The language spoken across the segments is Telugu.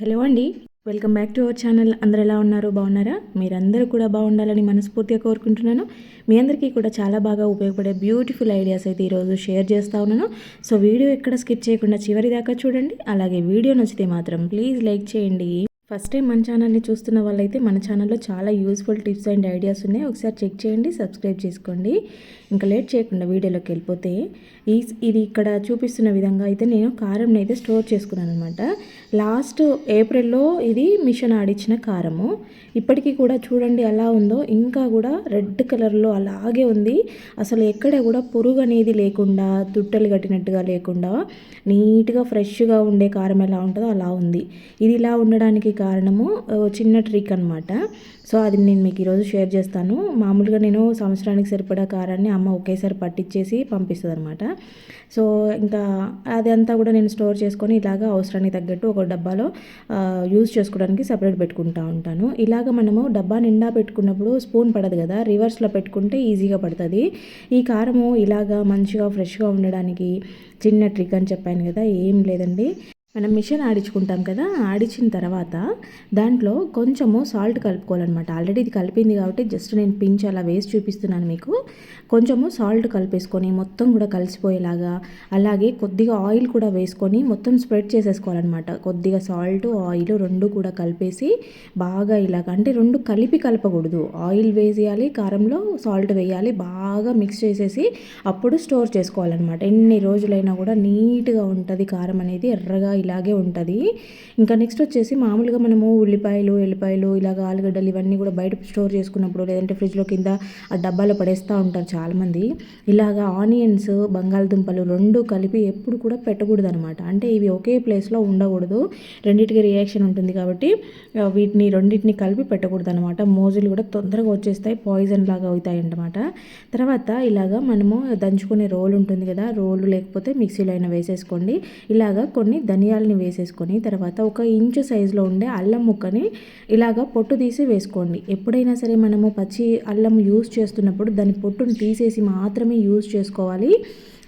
హలో అండి welcome back to our channel. అందరు ఎలా ఉన్నారు? బాగున్నారా? మీరందరూ కూడా బాగుండాలని మనస్ఫూర్తిగా కోరుకుంటున్నాను. మీ అందరికీ కూడా చాలా బాగా ఉపయోగపడే బ్యూటిఫుల్ ఐడియాస్ అయితే ఈరోజు షేర్ చేస్తూ ఉన్నాను. సో వీడియో ఎక్కడ స్కిప్ చేయకుండా చివరి దాకా చూడండి. అలాగే వీడియో నచ్చితే మాత్రం ప్లీజ్ లైక్ చేయండి. ఫస్ట్ టైం మన ఛానల్ని చూస్తున్న వాళ్ళైతే మన ఛానల్లో చాలా యూస్ఫుల్ టిప్స్ అండ్ ఐడియాస్ ఉన్నాయి. ఒకసారి చెక్ చేయండి సబ్స్క్రైబ్ చేసుకోండి. ఇంకా లేట్ చేయకుండా వీడియోలోకి వెళ్ళిపోతే ఈ ఇది ఇక్కడ చూపిస్తున్న విధంగా అయితే నేను కారంని అయితే స్టోర్ చేసుకున్నాను అనమాట లాస్ట్ ఏప్రిల్లో ఇది మిషన్ ఆడిచ్చిన కారము. ఇప్పటికీ కూడా చూడండి ఎలా ఉందో ఇంకా కూడా రెడ్ కలర్లో అలాగే ఉంది. అసలు ఎక్కడ కూడా పురుగు అనేది లేకుండా తుట్టలు కట్టినట్టుగా లేకుండా నీట్గా ఫ్రెష్గా ఉండే కారం ఎలా ఉంటుందో అలా ఉంది. ఇది ఇలా ఉండడానికి కారణము చిన్న ట్రిక్ అనమాట సో అది నేను మీకు ఈరోజు షేర్ చేస్తాను. మామూలుగా నేను సంవత్సరానికి సరిపడా కారాన్ని అమ్మ ఒకేసారి పట్టించేసి పంపిస్తుంది అనమాట సో ఇంకా అదంతా కూడా నేను స్టోర్ చేసుకొని ఇలాగ అవసరానికి తగ్గట్టు ఒక డబ్బాలో యూజ్ చేసుకోవడానికి సపరేట్ పెట్టుకుంటా ఉంటాను. ఇలాగ మనము డబ్బా నిండా పెట్టుకున్నప్పుడు స్పూన్ పడదు కదా రివర్స్లో పెట్టుకుంటే ఈజీగా పడుతుంది. ఈ కారము ఇలాగా మంచిగా ఫ్రెష్గా ఉండడానికి చిన్న ట్రిక్ అని చెప్పాను కదా ఏం లేదండి. మనం మిషన్ ఆడించుకుంటాం కదా ఆడించిన తర్వాత దాంట్లో కొంచెము సాల్ట్ కలుపుకోవాలన్నమాట. ఆల్రెడీ ఇది కలిపింది కాబట్టి జస్ట్ నేను పించ్ అలా వేసి చూపిస్తున్నాను మీకు. కొంచెము సాల్ట్ కలిపేసుకొని మొత్తం కూడా కలిసిపోయేలాగా అలాగే కొద్దిగా ఆయిల్ కూడా వేసుకొని మొత్తం స్ప్రెడ్ చేసేసుకోవాలన్నమాట. కొద్దిగా సాల్ట్ ఆయిల్ రెండు కూడా కలిపేసి బాగా ఇలాగ అంటే రెండు కలిపి కలపకూడదు. ఆయిల్ వేసేయాలి కారంలో సాల్ట్ వేయాలి బాగా మిక్స్ చేసేసి అప్పుడు స్టోర్ చేసుకోవాలన్నమాట. ఎన్ని రోజులైనా కూడా నీట్గా ఉంటుంది కారం అనేది ఎర్రగా ఇలాగే ఉంటుంది. ఇంకా నెక్స్ట్ వచ్చేసి మామూలుగా మనము ఉల్లిపాయలు ఎల్లిపాయలు ఇలాగ ఆలుగడ్డలు ఇవన్నీ కూడా బయట స్టోర్ చేసుకున్నప్పుడు లేదంటే ఫ్రిడ్జ్లో కింద ఆ డబ్బాలో పడేస్తూ ఉంటారు చాలామంది. ఇలాగ ఆనియన్స్ బంగాళదుంపలు రెండు కలిపి ఎప్పుడు కూడా పెట్టకూడదు అనమాట అంటే ఇవి ఒకే ప్లేస్లో ఉండకూడదు. రెండింటికి రియాక్షన్ ఉంటుంది కాబట్టి వీటిని రెండింటిని కలిపి పెట్టకూడదు అనమాట మోజులు కూడా తొందరగా వచ్చేస్తాయి పాయిజన్ లాగా అవుతాయి అన్నమాట తర్వాత ఇలాగ మనము దంచుకునే రోల్ ఉంటుంది కదా రోలు లేకపోతే మిక్సీలో అయినా వేసేసుకోండి. ఇలాగ కొన్ని ధనియాలు ధనియాలని వేసేసుకొని తర్వాత ఒక ఇంచు సైజులో ఉండే అల్లం ముక్కని ఇలాగ పొట్టు తీసి వేసుకోండి. ఎప్పుడైనా సరే మనము పచ్చి అల్లం యూస్ చేస్తున్నప్పుడు దాని పొట్టును తీసేసి మాత్రమే యూస్ చేసుకోవాలి.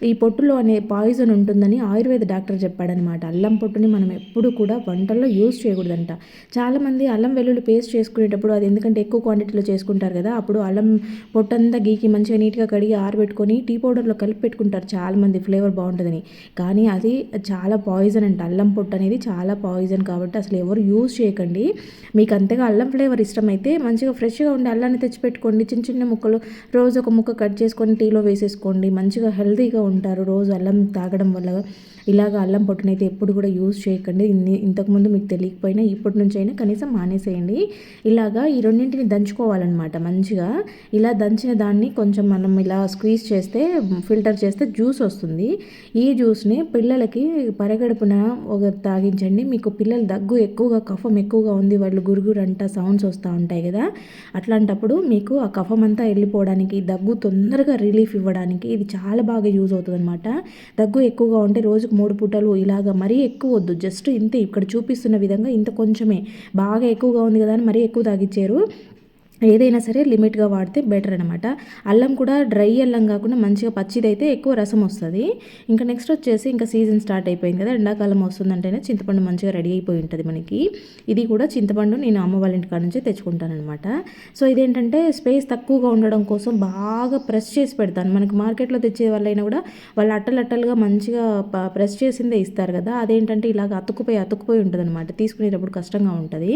ఈ పొట్టులో అనే పాయిజన్ ఉంటుందని ఆయుర్వేద డాక్టర్ చెప్పాడనమాట. అల్లం పొట్టుని మనం ఎప్పుడు కూడా వంటల్లో యూజ్ చేయకూడదంట. చాలామంది అల్లం వెల్లుల్లి పేస్ట్ చేసుకునేటప్పుడు అది ఎందుకంటే ఎక్కువ క్వాంటిటీలో చేసుకుంటారు కదా అప్పుడు అల్లం పొట్టంతా గీకి మంచిగా నీట్గా కడిగి ఆరబెట్టుకొని టీ పౌడర్లో కలిపి పెట్టుకుంటారు చాలామంది. ఫ్లేవర్ బాగుంటుందని. కానీ అది చాలా పాయిజన్ అంట. అల్లం పొట్టు అనేది చాలా పాయిజన్ కాబట్టి అసలు ఎవరు యూజ్ చేయకండి. మీకు అంతగా అల్లం ఫ్లేవర్ ఇష్టమైతే మంచిగా ఫ్రెష్గా ఉండే అల్లాన్ని తెచ్చిపెట్టుకోండి. చిన్న చిన్న ముక్కలు రోజు ఒక ముక్క కట్ చేసుకొని టీలో వేసేసుకోండి. మంచిగా హెల్తీగా ఉంటారు. రోజు అల్లం తాగడం వల్ల ఇలాగ అల్లం పొట్టునైతే ఎప్పుడు కూడా యూజ్ చేయకండి. ఇంతకుముందు మీకు తెలియకపోయినా ఇప్పటి నుంచి అయినా కనీసం మానేసేయండి. ఇలాగా ఈ రెండింటిని దంచుకోవాలన్నమాట మంచిగా. ఇలా దంచిన దాన్ని కొంచెం మనం ఇలా స్క్వీజ్ చేస్తే ఫిల్టర్ చేస్తే జ్యూస్ వస్తుంది. ఈ జ్యూస్ని పిల్లలకి పరగడుపున ఒక తాగించండి. మీకు పిల్లలు దగ్గు ఎక్కువగా కఫం ఎక్కువగా ఉంది వాళ్ళు గురుగురు అంట సౌండ్స్ వస్తూ ఉంటాయి కదా. అట్లాంటప్పుడు మీకు ఆ కఫం అంతా వెళ్ళిపోవడానికి దగ్గు తొందరగా రిలీఫ్ ఇవ్వడానికి ఇది చాలా బాగా యూజ్ అవుతుంది అనమాట దగ్గు ఎక్కువగా ఉంటే రోజు రోజుకు మూడు పూటలు ఇలాగ మరీ ఎక్కువ వద్దు. జస్ట్ ఇంతే ఇక్కడ చూపిస్తున్న విధంగా ఇంత కొంచెమే. బాగా ఎక్కువగా ఉంది కదా అని మరీ ఎక్కువ తాగిచ్చారు. ఏదైనా సరే లిమిట్గా వాడితే బెటర్ అనమాట అల్లం కూడా డ్రై అల్లం కాకుండా మంచిగా పచ్చిదైతే ఎక్కువ రసం వస్తుంది. ఇంకా నెక్స్ట్ వచ్చేసి ఇంకా సీజన్ స్టార్ట్ అయిపోయింది కదా ఎండాకాలం వస్తుందంటేనే చింతపండు మంచిగా రెడీ అయిపోయి ఉంటుంది మనకి. ఇది కూడా చింతపండు నేను అమ్మ వాళ్ళ ఇంటికాడ నుంచే తెచ్చుకుంటానమాట సో ఇదేంటంటే స్పేస్ తక్కువగా ఉండడం కోసం బాగా ప్రెస్ చేసి పెడతాను. మనకి మార్కెట్లో తెచ్చే వాళ్ళైనా కూడా వాళ్ళు అట్టలు అట్టలుగా మంచిగా ప్రెస్ చేసిందే ఇస్తారు కదా. అదేంటంటే ఇలాగ అతుక్కుపోయి అతుక్కుపోయి ఉంటుంది అనమాట తీసుకునేటప్పుడు కష్టంగా ఉంటుంది.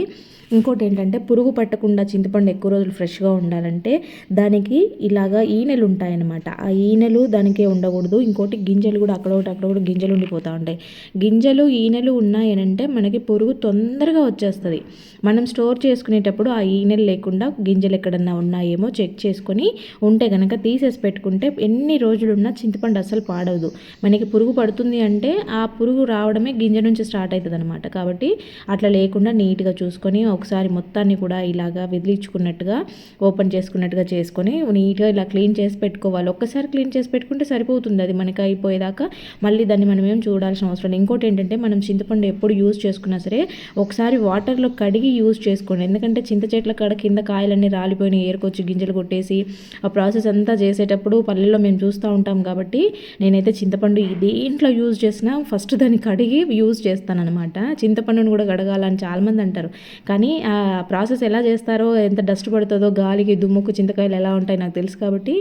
ఇంకోటి ఏంటంటే పురుగు పట్టకుండా చింతపండు ఎక్కువ రోజులు ఫ్రెష్గా ఉండాలంటే దానికి ఇలాగా ఈనెలు ఉంటాయన్నమాట. ఆ ఈనెలు దానికే ఉండకూడదు. ఇంకోటి గింజలు కూడా అక్కడ ఒకటి అక్కడ ఒకటి గింజలు ఉండిపోతూ ఉంటాయి. గింజలు ఈనెలు ఉన్నాయనంటే మనకి పురుగు తొందరగా వచ్చేస్తుంది. మనం స్టోర్ చేసుకునేటప్పుడు ఆ ఈనెలు లేకుండా గింజలు ఎక్కడన్నా ఉన్నాయేమో చెక్ చేసుకొని ఉంటే కనుక తీసేసి పెట్టుకుంటే ఎన్ని రోజులున్నా చింతపండు అసలు పాడవదు. మనకి పురుగు పడుతుంది అంటే ఆ పురుగు రావడమే గింజ నుంచి స్టార్ట్ అవుతుంది అనమాట కాబట్టి అట్లా లేకుండా నీట్గా చూసుకొని ఒకసారి మొత్తాన్ని కూడా ఇలాగా వదిలించుకున్నట్టు చేసుకున్నట్టుగా ఓపెన్ చేసుకున్నట్టుగా చేసుకొని నీట్గా ఇలా క్లీన్ చేసి పెట్టుకోవాలి. ఒక్కసారి క్లీన్ చేసి పెట్టుకుంటే సరిపోతుంది. అది మనకి అయిపోయేదాకా మళ్ళీ దాన్ని మనం ఏం చూడాల్సిన అవసరం లేదు. ఇంకోటి ఏంటంటే మనం చింతపండు ఎప్పుడు యూజ్ చేసుకున్నా సరే ఒకసారి వాటర్లో కడిగి యూజ్ చేసుకోండి. ఎందుకంటే చింత చెట్ల కాడ కింద కాయలన్నీ రాలిపోయిన ఏరుకొచ్చి గింజలు కొట్టేసి ఆ ప్రాసెస్ అంతా చేసేటప్పుడు పల్లెల్లో మేము చూస్తూ ఉంటాం కాబట్టి నేనైతే చింతపండు దేంట్లో యూజ్ చేసినా ఫస్ట్ దాన్ని కడిగి యూజ్ చేస్తానన్నమాట. చింతపండును కూడా కడగాలని చాలామంది అంటారు. కానీ ఆ ప్రాసెస్ ఎలా చేస్తారో ఎంత డస్ట్ పడుతుందో గాలికి దుమ్ముకు చింతకాయలు ఎలా ఉంటాయి నాకు తెలుసు కాబట్టి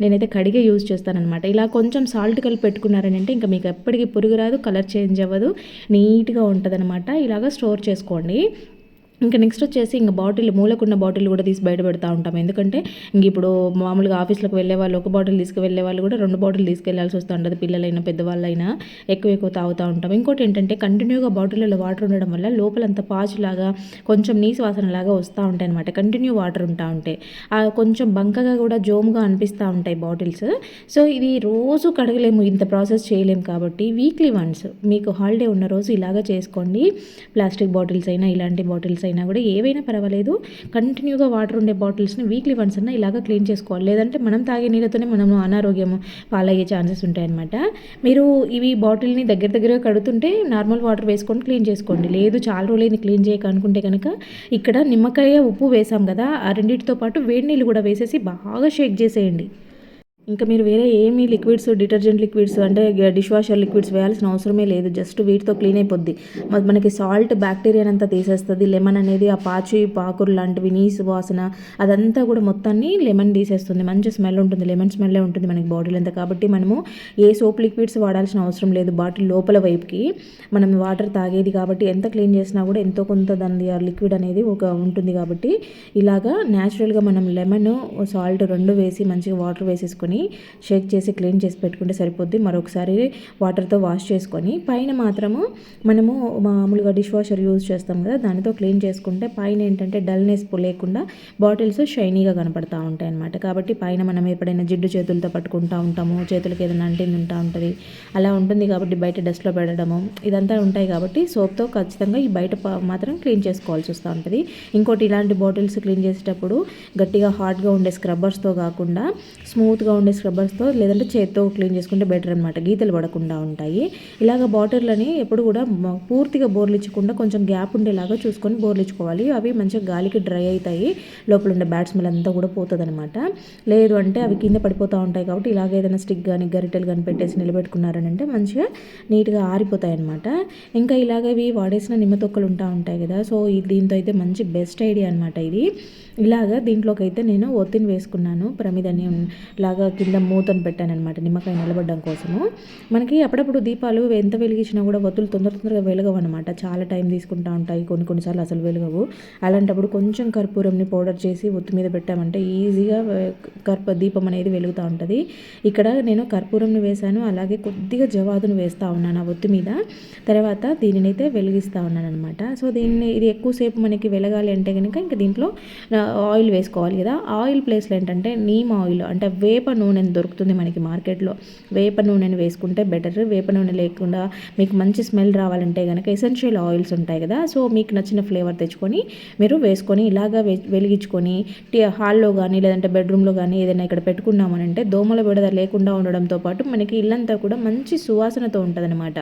నేనైతే కడిగే యూజ్ చేస్తానమాట ఇలా కొంచెం సాల్ట్ కలిపి పెట్టుకున్నారని అంటే ఇంకా మీకు ఎప్పటికీ పురుగు రాదు కలర్ చేంజ్ అవ్వదు నీట్గా ఉంటుందన్నమాట. ఇలాగ స్టోర్ చేసుకోండి. ఇంకా నెక్స్ట్ వచ్చేసి ఇంకా బాటిల్ మూలకున్న బాటిల్ కూడా తీసి బయట పెడతా ఉంటాం. ఎందుకంటే ఇంక ఇప్పుడు మామూలుగా ఆఫీస్లకు వెళ్ళే వాళ్ళు ఒక బాటిల్ తీసుకువెళ్ళే వాళ్ళు కూడా రెండు బాటిల్ తీసుకెళ్ళాల్సి వస్తూ ఉంటుంది. పిల్లలైనా పెద్దవాళ్ళైనా ఎక్కువ ఎక్కువ తాగుతూ ఉంటాం. ఇంకోటి ఏంటంటే కంటిన్యూగా బాటిల్లో వాటర్ ఉండడం వల్ల లోపలంత పాచులాగా కొంచెం నీసు వాసనలాగా వస్తూ ఉంటాయి అనమాట కంటిన్యూ వాటర్ ఉంటా ఉంటాయి కొంచెం బంకగా కూడా జోముగా అనిపిస్తూ ఉంటాయి బాటిల్స్ సో ఇది రోజు కడగలేము ఇంత ప్రాసెస్ చేయలేము కాబట్టి వీక్లీ వన్స్ మీకు హాలిడే ఉన్న రోజు ఇలాగా చేసుకోండి. ప్లాస్టిక్ బాటిల్స్ అయినా ఇలాంటి బాటిల్స్ అయినా కూడా ఏవైనా పర్వాలేదు. కంటిన్యూగా వాటర్ ఉండే బాటిల్స్ని వీక్లీ వన్స్ అన్న ఇలాగ క్లీన్ చేసుకోవాలి. లేదంటే మనం తాగే నీళ్ళతోనే మనం అనారోగ్యం పాలయ్యే ఛాన్సెస్ ఉంటాయన్నమాట. మీరు ఇవి బాటిల్ని దగ్గర దగ్గరగా కడుతుంటే నార్మల్ వాటర్ వేసుకొని క్లీన్ చేసుకోండి. లేదు చాలా రోజులైంది క్లీన్ చేయక అనుకుంటే కనుక ఇక్కడ నిమ్మకాయ ఉప్పు వేసాం కదా ఆ రెండింటితో పాటు వేడి నీళ్ళు కూడా వేసేసి బాగా షేక్ చేసేయండి. ఇంకా మీరు వేరే ఏమీ లిక్విడ్స్ డిటర్జెంట్ లిక్విడ్స్ అంటే డిష్ వాషర్ లిక్విడ్స్ వేయాల్సిన అవసరమే లేదు. జస్ట్ వీటితో క్లీన్ అయిపోద్ది. మనకి సాల్ట్ బ్యాక్టీరియా అంతా తీసేస్తుంది. లెమన్ అనేది ఆ పాచి పాకురు లాంటివి నీసు వాసన అదంతా కూడా మొత్తాన్ని లెమన్ తీసేస్తుంది. మంచి స్మెల్ ఉంటుంది. లెమన్ స్మెల్లే ఉంటుంది మనకి బాడీలో అంతా. కాబట్టి మనము ఏ సోప్ లిక్విడ్స్ వాడాల్సిన అవసరం లేదు. బాటిల్ లోపల వైపుకి మనం వాటర్ తాగేది కాబట్టి ఎంత క్లీన్ చేసినా కూడా ఎంతో కొంత దాని లిక్విడ్ అనేది ఒక ఉంటుంది కాబట్టి ఇలాగా న్యాచురల్గా మనం లెమన్ సాల్ట్ రెండు వేసి మంచిగా వాటర్ వేసేసుకొని తీసుకొని షేక్ చేసి క్లీన్ చేసి పెట్టుకుంటే సరిపోద్ది. మరొకసారి వాటర్తో వాష్ చేసుకొని పైన మాత్రము మనము మామూలుగా డిష్ వాషర్ యూజ్ చేస్తాం కదా దానితో క్లీన్ చేసుకుంటే పైన ఏంటంటే డల్నెస్ లేకుండా బాటిల్స్ షైనీగా కనపడతా ఉంటాయి అనమాట కాబట్టి పైన మనం ఎప్పుడైనా జిడ్డు చేతులతో పట్టుకుంటూ ఉంటాము చేతులకి ఏదైనా అంటింది ఉంటా ఉంటుంది. అలా ఉంటుంది కాబట్టి బయట డస్ట్లో పెట్టడము ఇదంతా ఉంటాయి కాబట్టి సోప్తో ఖచ్చితంగా ఈ బయట మాత్రం క్లీన్ చేసుకోవాల్సి వస్తూ ఉంటుంది. ఇంకోటి ఇలాంటి బాటిల్స్ క్లీన్ చేసేటప్పుడు గట్టిగా హార్డ్గా ఉండే స్క్రబ్బర్స్తో కాకుండా స్మూత్గా ఉండే ఉండే స్క్రబ్బర్స్తో లేదంటే చేత్తో క్లీన్ చేసుకుంటే బెటర్ అనమాట గీతలు పడకుండా ఉంటాయి. ఇలాగ బాటిల్లని ఎప్పుడు కూడా పూర్తిగా బోర్లిచ్చకుండా కొంచెం గ్యాప్ ఉండేలాగా చూసుకొని బోర్లిచ్చుకోవాలి. అవి మంచిగా గాలికి డ్రై అవుతాయి. లోపల ఉండే బ్యాట్ స్మెల్ అంతా కూడా పోతుంది అనమాట లేదు అంటే అవి కింద పడిపోతూ ఉంటాయి కాబట్టి ఇలాగ ఏదైనా స్టిక్ కానీ గరిటెలు కానీ పెట్టేసి నిలబెట్టుకున్నారని అంటే మంచిగా నీట్గా ఆరిపోతాయి అనమాట ఇంకా ఇలాగ ఇవి వాడేసిన నిమ్మ తొక్కలు ఉంటా ఉంటాయి కదా. సో దీంతో అయితే మంచి బెస్ట్ ఐడియా అనమాట ఇది. ఇలాగ దీంట్లోకి అయితే నేను ఒత్తిని వేసుకున్నాను ప్రమిదని లాగా కింద మూతను పెట్టాను అనమాట నిమ్మకాయ నిలబడడం కోసము. మనకి అప్పుడప్పుడు దీపాలు ఎంత వెలిగించినా కూడా ఒత్తులు తొందర తొందరగా వెలగవు అనమాట చాలా టైం తీసుకుంటూ ఉంటాయి కొన్ని కొన్నిసార్లు అసలు వెలగవు. అలాంటప్పుడు కొంచెం కర్పూరంని పౌడర్ చేసి ఒత్తి మీద పెట్టామంటే ఈజీగా కర్ప దీపం అనేది వెలుగుతూ ఉంటుంది. ఇక్కడ నేను కర్పూరంని వేశాను అలాగే కొద్దిగా జవాదును వేస్తూ ఉన్నాను ఆ ఒత్తి మీద. తర్వాత దీనినైతే వెలిగిస్తూ ఉన్నాను అనమాట సో దీన్ని ఇది ఎక్కువసేపు మనకి వెలగాలి అంటే కనుక ఇంకా దీంట్లో ఆయిల్ వేసుకోవాలి కదా. ఆయిల్ ప్లేస్లో ఏంటంటే నీమ్ ఆయిల్ అంటే వేప నూనె దొరుకుతుంది మనకి మార్కెట్లో. వేప నూనెని వేసుకుంటే బెటర్. వేప నూనె లేకుండా మీకు మంచి స్మెల్ రావాలంటే కనుక ఎసెన్షియల్ ఆయిల్స్ ఉంటాయి కదా. సో మీకు నచ్చిన ఫ్లేవర్ తెచ్చుకొని మీరు వేసుకొని ఇలాగా వెలిగించుకొని హాల్లో కానీ లేదంటే బెడ్రూమ్లో కానీ ఏదైనా ఇక్కడ పెట్టుకున్నామనంటే దోమల విడద లేకుండా ఉండడంతో పాటు మనకి ఇల్లంతా కూడా మంచి సువాసనతో ఉంటుందన్నమాట.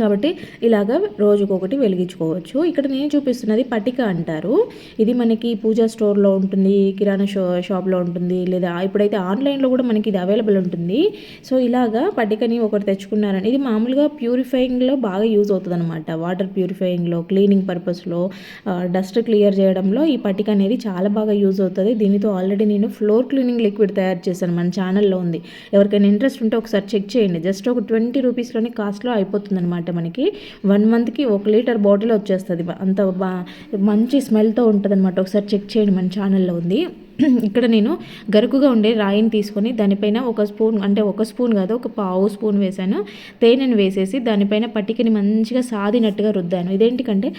కాబట్టి ఇలాగ రోజుకొకటి వెలిగించుకోవచ్చు. ఇక్కడ నేను చూపిస్తున్నది పటిక అంటారు. ఇది మనకి పూజా స్టోర్లో ఉంటుంది కిరాణా షో షాప్లో ఉంటుంది లేదా ఇప్పుడైతే ఆన్లైన్లో కూడా మనకి ఇది అవైలబుల్ ఉంటుంది. సో ఇలాగా పటికని ఒకటి తెచ్చుకున్నారని ఇది మామూలుగా ప్యూరిఫైయింగ్లో బాగా యూజ్ అవుతుంది అనమాట వాటర్ ప్యూరిఫైయింగ్లో క్లీనింగ్ పర్పస్లో డస్ట్ క్లియర్ చేయడంలో ఈ పటిక అనేది చాలా బాగా యూజ్ అవుతుంది. దీనితో ఆల్రెడీ నేను ఫ్లోర్ క్లీనింగ్ లిక్విడ్ తయారు చేశాను మన ఛానల్లో ఉంది. ఎవరికైనా ఇంట్రెస్ట్ ఉంటే ఒకసారి చెక్ చేయండి. జస్ట్ ఒక ట్వంటీ రూపీస్లోనే కాస్ట్లో అయిపోతుంది అనమాట అనమాట మనకి. వన్ మంత్కి ఒక లీటర్ బాటిల్ వచ్చేస్తుంది. అంత బా మంచి స్మెల్తో ఉంటుంది అనమాట ఒకసారి చెక్ చేయండి మన ఛానల్లో ఉంది. ఇక్కడ నేను గరుకుగా ఉండే రాయిని తీసుకొని దానిపైన ఒక స్పూన్ అంటే ఒక స్పూన్ కాదు ఒక పావు స్పూన్ వేసాను తేనెను వేసేసి దానిపైన పట్టికని మంచిగా సాదినట్టుగా రుద్దాను. ఇదేంటికంటే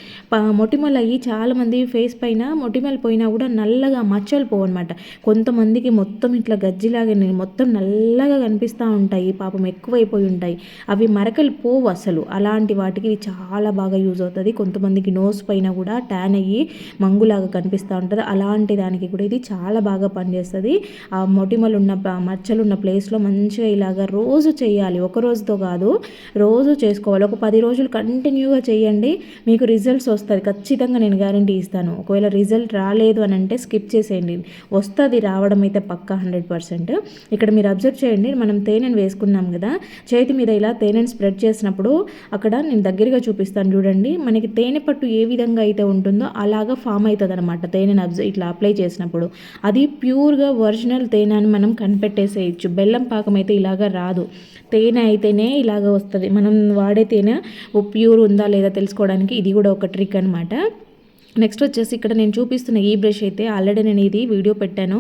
మొటిమలు అయ్యి చాలామంది ఫేస్ పైన మొటిమలు పోయినా కూడా నల్లగా మచ్చలు పోవు అనమాట కొంతమందికి మొత్తం ఇట్లా గజ్జిలాగా మొత్తం నల్లగా కనిపిస్తూ ఉంటాయి పాపం ఎక్కువైపోయి ఉంటాయి. అవి మరకలు పోవు అసలు. అలాంటి వాటికి ఇది చాలా బాగా యూజ్ అవుతుంది. కొంతమందికి నోస్ పైన కూడా ట్యాన్ అయ్యి మంగులాగా కనిపిస్తూ ఉంటుంది. అలాంటి దానికి కూడా ఇది చాలా చాలా బాగా పనిచేస్తుంది. ఆ మొటిమలు ఉన్న మచ్చలు ఉన్న ప్లేస్లో మంచిగా ఇలాగ రోజు చేయాలి. ఒక రోజుతో కాదు రోజు చేసుకోవాలి. ఒక పది రోజులు కంటిన్యూగా చేయండి మీకు రిజల్ట్స్ వస్తుంది ఖచ్చితంగా నేను గ్యారంటీ ఇస్తాను. ఒకవేళ రిజల్ట్ రాలేదు అని అంటే స్కిప్ చేసేయండి. వస్తుంది రావడం అయితే పక్కా హండ్రెడ్ పర్సెంట్. ఇక్కడ మీరు అబ్జర్వ్ చేయండి మనం తేనెను వేసుకున్నాం కదా చేతి మీద ఇలా తేనెను స్ప్రెడ్ చేసినప్పుడు అక్కడ నేను దగ్గరగా చూపిస్తాను చూడండి. మనకి తేనె పట్టు ఏ విధంగా అయితే ఉంటుందో అలాగా ఫామ్ అవుతుంది అనమాట తేనెను అబ్జర్వ్ ఇట్లా అప్లై చేసినప్పుడు. అది ప్యూర్గా ఒరిజినల్ తేనె అని మనం కనిపెట్టేసేయచ్చు. బెల్లం పాకం అయితే ఇలాగా రాదు. తేనె అయితేనే ఇలాగ వస్తుంది. మనం వాడే తేనె ప్యూర్ ఉందా లేదా తెలుసుకోవడానికి ఇది కూడా ఒక ట్రిక్ అనమాట నెక్స్ట్ వచ్చేసి ఇక్కడ నేను చూపిస్తున్న ఈ బ్రష్ అయితే ఆల్రెడీ నేను ఇది వీడియో పెట్టాను.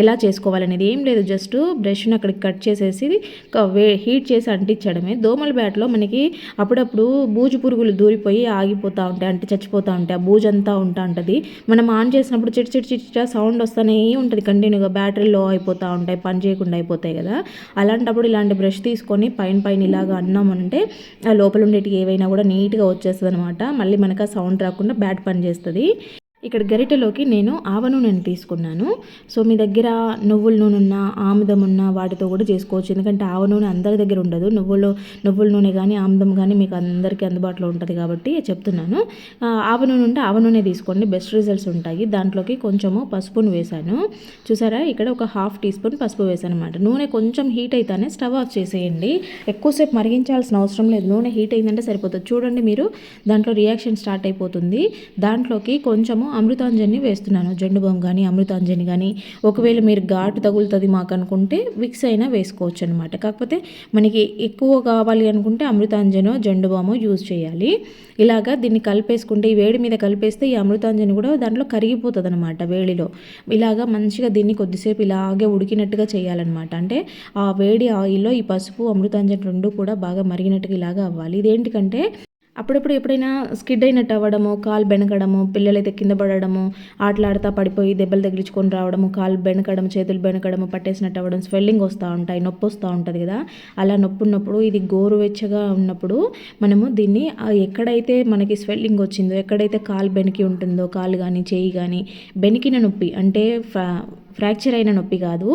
ఎలా చేసుకోవాలనేది ఏం లేదు జస్ట్ బ్రష్ని అక్కడికి కట్ చేసేసి హీట్ చేసి అంటించడమే. దోమల బ్యాట్లో మనకి అప్పుడప్పుడు బూజు పురుగులు దూరిపోయి ఆగిపోతూ ఉంటాయి అంటే చచ్చిపోతూ ఉంటాయి. ఆ బూజు అంతా ఉంటా ఉంటుంది. మనం ఆన్ చేసినప్పుడు చిట్ చిట్ చిట్ సౌండ్ వస్తూనే ఉంటుంది. కంటిన్యూగా బ్యాటరీ లో అయిపోతూ ఉంటాయి పని చేయకుండా అయిపోతాయి కదా. అలాంటప్పుడు ఇలాంటి బ్రష్ తీసుకొని పైన పైన ఇలాగా అన్నామనంటే ఆ లోపల ఉండేటివి ఏవైనా కూడా నీట్గా వచ్చేస్తుంది అనమాట మళ్ళీ మనకు ఆ సౌండ్ రాకుండా బ్యాట్ పనిచేస్తుంది. ఇక్కడ గరిటెలోకి నేను ఆవ నూనెను తీసుకున్నాను. సో మీ దగ్గర నువ్వుల నూనె ఉన్న ఆముదం ఉన్న వాటితో కూడా చేసుకోవచ్చు. ఎందుకంటే ఆవ నూనె అందరి దగ్గర ఉండదు. నువ్వులు నువ్వుల నూనె కానీ ఆముదం కానీ మీకు అందరికీ అందుబాటులో ఉంటుంది కాబట్టి చెప్తున్నాను. ఆవ నూనె ఉంటే ఆవ నూనె తీసుకోండి. బెస్ట్ రిజల్ట్స్ ఉంటాయి. దాంట్లోకి కొంచెము పసుపును వేశాను. చూసారా? ఇక్కడ ఒక హాఫ్ టీ స్పూన్ పసుపు వేసాను అనమాట నూనె కొంచెం హీట్ అయితేనే స్టవ్ ఆఫ్ చేసేయండి. ఎక్కువసేపు మరిగించాల్సిన అవసరం లేదు. నూనె హీట్ అయిందంటే సరిపోతుంది. చూడండి మీరు. దాంట్లో రియాక్షన్ స్టార్ట్ అయిపోతుంది. దాంట్లోకి కొంచెము అమృతాంజని వేస్తున్నాను. జండు బామ్ కానీ అమృతాంజని కానీ ఒకవేళ మీరు ఘాటు తగులుతుంది మాకు అనుకుంటే విక్స్ అయినా వేసుకోవచ్చు అనమాట కాకపోతే మనకి ఎక్కువ కావాలి అనుకుంటే అమృతాంజనో జండు బామో యూజ్ చేయాలి. ఇలాగా దీన్ని కలిపేసుకుంటే ఈ వేడి మీద కలిపేస్తే ఈ అమృతాంజని కూడా దాంట్లో కరిగిపోతుంది అనమాట వేడిలో. ఇలాగా మంచిగా దీన్ని కొద్దిసేపు ఇలాగే ఉడికినట్టుగా చేయాలన్నమాట. అంటే ఆ వేడి ఆయిల్లో ఈ పసుపు అమృతాంజన్ రెండు కూడా బాగా మరిగినట్టుగా ఇలాగా అవ్వాలి. ఇదేంటికంటే అప్పుడప్పుడు ఎప్పుడైనా స్కిడ్ అయినట్టు అవ్వడము కాలు బెనకడము పిల్లలైతే కింద పడడము ఆటలాడతా పడిపోయి దెబ్బలు తగిలించుకొని రావడము కాలు బెనకడం చేతులు బెనకడము పట్టేసినట్టు అవ్వడం స్వెల్లింగ్ వస్తూ ఉంటాయి నొప్పి వస్తూ ఉంటుంది కదా. అలా నొప్పి ఉన్నప్పుడు ఇది గోరువెచ్చగా ఉన్నప్పుడు మనము దీన్ని ఎక్కడైతే మనకి స్వెల్లింగ్ వచ్చిందో ఎక్కడైతే కాలు బెనికి ఉంటుందో కాలు కానీ చేయి కానీ బెనికిన నొప్పి అంటే ఫ్రాక్చర్ అయిన నొప్పి కాదు.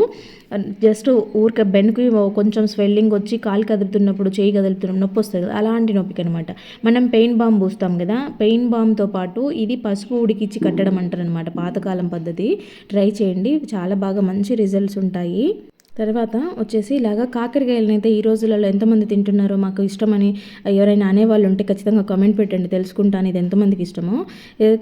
జస్ట్ ఊరికే బెన్కి కొంచెం స్వెల్లింగ్ వచ్చి కాలు కదులుతున్నప్పుడు చేయి కదులుతున్నప్పుడు నొప్పి వస్తుంది. కదా అలాంటి నొప్పికి అనమాట మనం పెయిన్ బామ్ పూస్తాం కదా పెయిన్ బామ్తో పాటు ఇది పసుపు ఉడికిచ్చి కట్టడం అంటారు అనమాట పాతకాలం పద్ధతి. ట్రై చేయండి. చాలా బాగా మంచి రిజల్ట్స్ ఉంటాయి. తర్వాత వచ్చేసి ఇలాగా కాకరకాయలను అయితే ఈ రోజులలో ఎంతమంది తింటున్నారో మాకు ఇష్టమని ఎవరైనా అనేవాళ్ళు ఉంటే ఖచ్చితంగా కామెంట్ పెట్టండి తెలుసుకుంటాను. ఇది ఎంతమందికి ఇష్టమో.